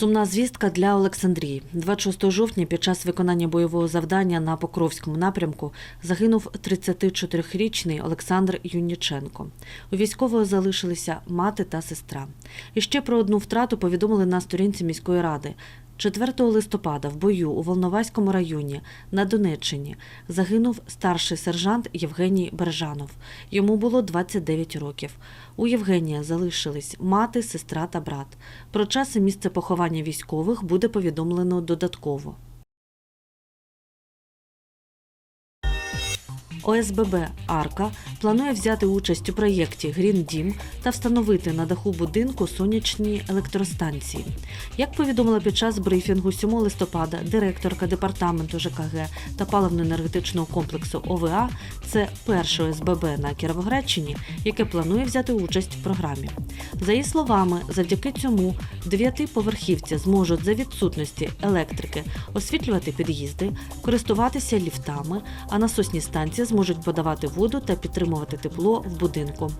Сумна звістка для Олександрії. 26 жовтня під час виконання бойового завдання на Покровському напрямку загинув 34-річний Олександр Юніченко. У військового залишилися мати та сестра. І ще про одну втрату повідомили на сторінці міської ради. 4 листопада в бою у Волноваському районі на Донеччині загинув старший сержант Євгеній Бережанов. Йому було 29 років. У Євгенія залишились мати, сестра та брат. Про час і місце поховання військових буде повідомлено додатково. ОСББ Арка планує взяти участь у проєкті Грін Дім та встановити на даху будинку сонячні електростанції. Як повідомила під час брифінгу 7 листопада директорка департаменту ЖКГ та паливно-енергетичного комплексу ОВА, це перше ОСББ на Кіровоградщині, яке планує взяти участь в програмі. За її словами, завдяки цьому дев'ятиповерхівці зможуть за відсутності електрики освітлювати під'їзди, користуватися ліфтами, а насосні станції зможуть подавати воду та підтримувати тепло в будинку.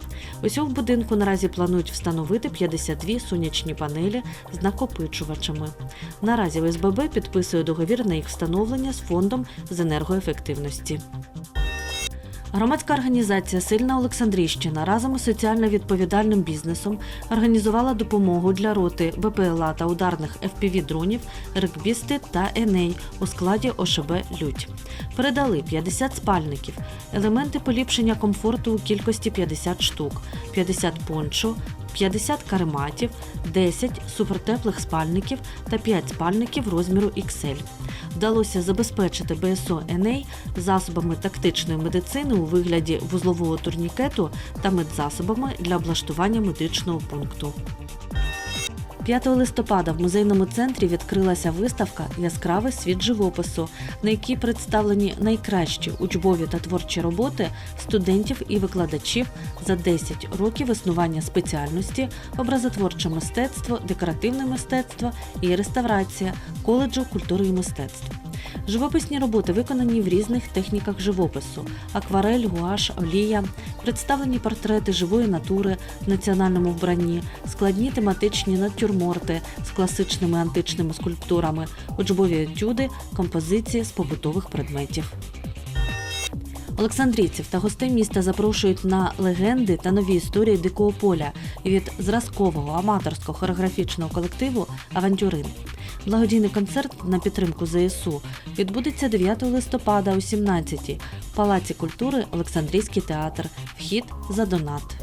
Усього в будинку наразі планують встановити 52 сонячні панелі з накопичувачами. Наразі ОСББ підписує договір на їх встановлення з фондом з енергоефективності. Громадська організація Сильна Олександрійщина разом із соціально відповідальним бізнесом організувала допомогу для роти БПЛА та ударних fpv дронів регбісти та Еней у складі ОШБ Людь. Передали 50 спальників, елементи поліпшення комфорту у кількості 50 штук, 50 пончо, 50 карематів, 10 супертеплих спальників та 5 спальників розміру XL. Вдалося забезпечити БСО Еней засобами тактичної медицини у вигляді вузлового турнікету та медзасобами для облаштування медичного пункту. 5 листопада в музейному центрі відкрилася виставка Яскравий світ живопису, на якій представлені найкращі учбові та творчі роботи студентів і викладачів за 10 років існування спеціальності, образотворче мистецтво, декоративне мистецтво і реставрація коледжу культури і мистецтв. Живописні роботи виконані в різних техніках живопису: акварель, гуаш, олія, представлені портрети живої натури в національному вбранні, складні тематичні натюрморти з класичними античними скульптурами, учбові етюди, композиції з побутових предметів. Олександрійців та гостей міста запрошують на легенди та нові історії дикого поля від зразкового аматорського хореографічного колективу Авантюрин. Благодійний концерт на підтримку ЗСУ відбудеться 9 листопада о 17-й в Палаці культури Олександрійський театр. Вхід за донат.